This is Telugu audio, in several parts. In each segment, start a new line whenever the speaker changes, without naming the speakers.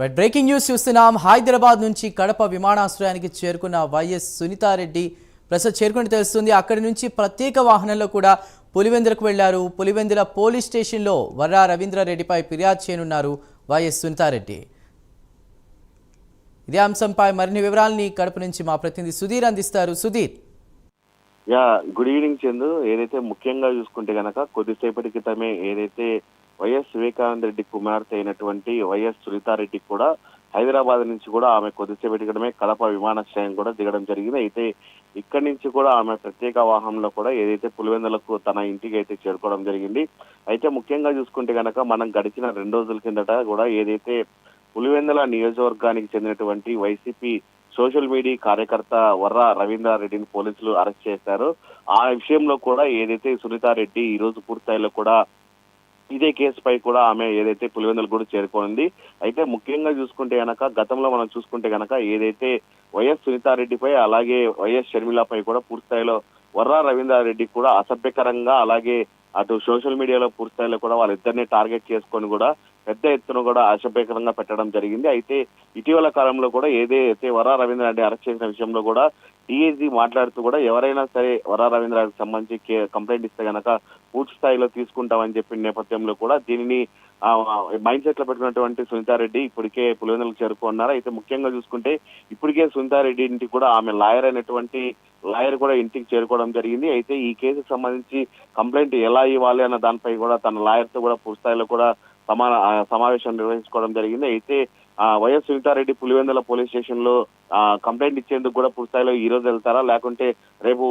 రైట్ బ్రేకింగ్ న్యూస్ చూస్తున్నాం. హైదరాబాద్ నుంచి కడప విమానాశ్రయానికి చేరుకున్న వైఎస్ సునీతారెడ్డి ప్రస్తుతం చేరుకుని తెలుస్తుంది. అక్కడి నుంచి ప్రత్యేక వాహనంలో కూడా పులివెందులకు వెళ్ళారు. పులివెందుల పోలీస్ స్టేషన్లో వర్రా రవీంద్రారెడ్డిపై ఫిర్యాదు చేయనున్నారు వైఎస్ సునీతారెడ్డి. ఇదే అంశంపై మరిన్ని వివరాలని కడప నుంచి మా ప్రతినిధి సుధీర్ అందిస్తారు. Sudheer.
Yeah good evening Chandu. ఏదైతే ముఖ్యంగా చూసుకుంటే గనక కొద్దిసేపటి క్రితమే ఏదైతే వైఎస్ వివేకానంద రెడ్డి కుమార్తె అయినటువంటి వైఎస్ సునీతారెడ్డి కూడా హైదరాబాద్ నుంచి కూడా ఆమె కొద్దిసేపు క్రితమే కడప విమానాశ్రయం కూడా దిగడం జరిగింది. అయితే ఇక్కడి నుంచి కూడా ఆమె ప్రత్యేక వాహనంలో కూడా ఏదైతే పులివెందులకు తన ఇంటికి అయితే చేరుకోవడం జరిగింది. అయితే ముఖ్యంగా చూసుకుంటే కనుక మనం గడిచిన రెండు రోజుల కిందట కూడా ఏదైతే పులివెందుల నియోజకవర్గానికి చెందినటువంటి వైసీపీ సోషల్ మీడియా కార్యకర్త వర్ర రవీంద్రారెడ్డిని పోలీసులు అరెస్ట్ చేశారు. ఆ విషయంలో కూడా ఏదైతే సునీతారెడ్డి ఈ రోజు పూర్తయిలో కూడా ఇదే కేసుపై కూడా ఆమె ఏదైతే పులివెందులు కూడా చేరుకోనుంది అయితే ముఖ్యంగా చూసుకుంటే గనక గతంలో మనం చూసుకుంటే గనక ఏదైతే వైఎస్ సునీతారెడ్డిపై అలాగే వైఎస్ షర్మిలపై కూడా పూర్తిస్థాయిలో వర్రా రవీంద్రారెడ్డి కూడా అసభ్యకరంగా అలాగే అటు సోషల్ మీడియాలో పూర్తిస్థాయిలో కూడా వాళ్ళిద్దరిని టార్గెట్ చేసుకొని కూడా పెద్ద ఎత్తున కూడా ఆశభ్యకరంగా పెట్టడం జరిగింది. అయితే ఇటీవల కాలంలో కూడా ఏదైతే వరా రవీంద్ర రెడ్డి అరెస్ట్ చేసిన విషయంలో కూడా డిఐజీ మాట్లాడుతూ కూడా ఎవరైనా సరే వరా రవీంద్ర రెడ్డికి సంబంధించి కంప్లైంట్ ఇస్తే గనక పూర్తి స్థాయిలో తీసుకుంటామని చెప్పిన నేపథ్యంలో కూడా దీనిని మైండ్ సెట్లో పెట్టుకున్నటువంటి సునీతారెడ్డి ఇప్పటికే పులివెందులకు చేరుకున్నారు. అయితే ముఖ్యంగా చూసుకుంటే ఇప్పటికే సునీతారెడ్డి ఇంటికి కూడా ఆమె లాయర్ అయినటువంటి లాయర్ కూడా ఇంటికి చేరుకోవడం జరిగింది. అయితే ఈ కేసుకు సంబంధించి కంప్లైంట్ ఎలా ఇవ్వాలి అన్న దానిపై కూడా తన లాయర్తో కూడా పూర్తి స్థాయిలో కూడా సమాన సమావేశం నిర్వహించుకోవడం జరిగింది. అయితే వైఎస్ సునీతారెడ్డి పులివెందుల పోలీస్ స్టేషన్లో కంప్లైంట్ ఇచ్చేందుకు కూడా పూర్తిస్థాయిలో ఈ రోజు వెళ్తారా? లేకుంటే రేపు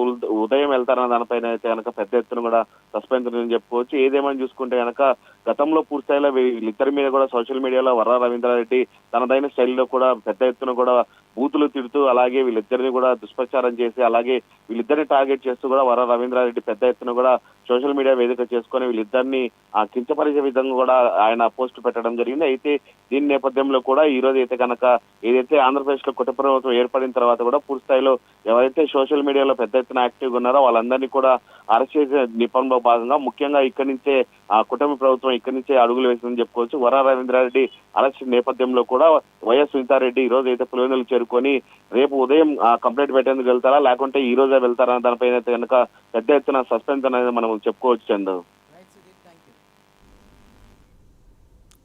ఉదయం వెళ్తారన్న దానిపైన అయితే కనుక పెద్ద ఎత్తున కూడా సస్పెన్స్ చెప్పుకోవచ్చు. ఏదేమని చూసుకుంటే కనుక గతంలో పూర్తిస్థాయిలో వీళ్ళిద్దరి మీద కూడా సోషల్ మీడియాలో వర్ర రవీంద్రారెడ్డి తనదైన శైలిలో కూడా పెద్ద ఎత్తున కూడా బూతులు తిడుతూ అలాగే వీళ్ళిద్దరిని కూడా దుష్ప్రచారం చేసి అలాగే వీళ్ళిద్దరిని టార్గెట్ చేస్తూ కూడా వర రవీంద్రారెడ్డి పెద్ద ఎత్తున కూడా సోషల్ మీడియా వేదిక చేసుకొని వీళ్ళిద్దరిని ఆ కించపరిచే విధంగా కూడా ఆయన పోస్ట్ పెట్టడం జరిగింది. అయితే దీని నేపథ్యంలో కూడా ఈ రోజు అయితే కనుక ఏదైతే ఆంధ్రప్రదేశ్లో కుటుంబ ప్రభుత్వం ఏర్పడిన తర్వాత కూడా పూర్తి స్థాయిలో ఎవరైతే సోషల్ మీడియాలో పెద్ద ఎత్తున యాక్టివ్ ఉన్నారో వాళ్ళందరినీ కూడా అరెస్ట్ చేసే నిపంలో భాగంగా ముఖ్యంగా ఇక్కడి నుంచే ఆ కుటుంబ ప్రభుత్వం ఇక్కడి నుంచే అడుగులు వేసిందని చెప్పుకోవచ్చు. వర రవీంద్రారెడ్డి అరెస్ట్ నేపథ్యంలో కూడా వైఎస్ సునీతారెడ్డి ఈ రోజు అయితే పులివెందులు చేరుకొని రేపు ఉదయం ఆ, కంప్లైంట్ పెట్టేందుకు వెళ్తారా? లేకుంటే ఈ రోజే వెళ్తారా? దానిపైన అయితే కనుక పెద్ద ఎత్తున సస్పెన్స్ అనేది మనం చెప్పుకోవచ్చు Chandu.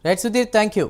Right Sudheer thank you